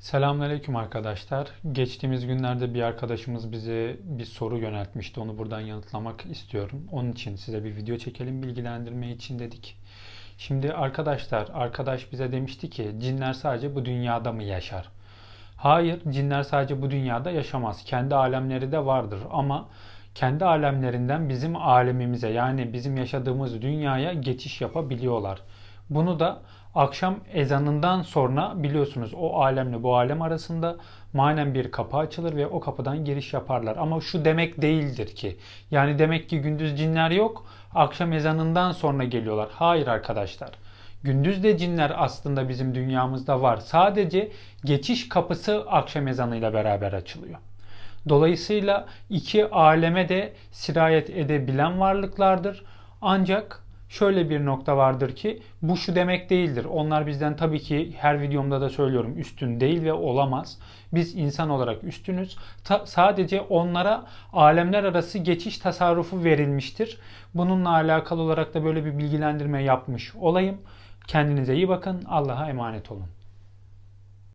Selamünaleyküm arkadaşlar. Geçtiğimiz günlerde bir arkadaşımız bize bir soru yöneltmişti. Onu buradan yanıtlamak istiyorum. Onun için size bir video çekelim bilgilendirme için dedik. Şimdi arkadaşlar, arkadaş bize demişti ki cinler sadece bu dünyada mı yaşar? Hayır, cinler sadece bu dünyada yaşamaz. Kendi alemleri de vardır ama kendi alemlerinden bizim alemimize yani bizim yaşadığımız dünyaya geçiş yapabiliyorlar. Bunu da akşam ezanından sonra biliyorsunuz o alemle bu alem arasında manen bir kapı açılır ve o kapıdan giriş yaparlar. Ama şu demek değildir ki. Yani demek ki gündüz cinler yok, akşam ezanından sonra geliyorlar. Hayır arkadaşlar. Gündüz de cinler aslında bizim dünyamızda var. Sadece geçiş kapısı akşam ezanıyla beraber açılıyor. Dolayısıyla iki aleme de sirayet edebilen varlıklardır. Ancak şöyle bir nokta vardır ki bu şu demek değildir. Onlar bizden tabii ki her videomda da söylüyorum üstün değil ve olamaz. Biz insan olarak üstünüz. Ta- sadece onlara alemler arası geçiş tasarrufu verilmiştir. Bununla alakalı olarak da böyle bir bilgilendirme yapmış olayım. Kendinize iyi bakın. Allah'a emanet olun.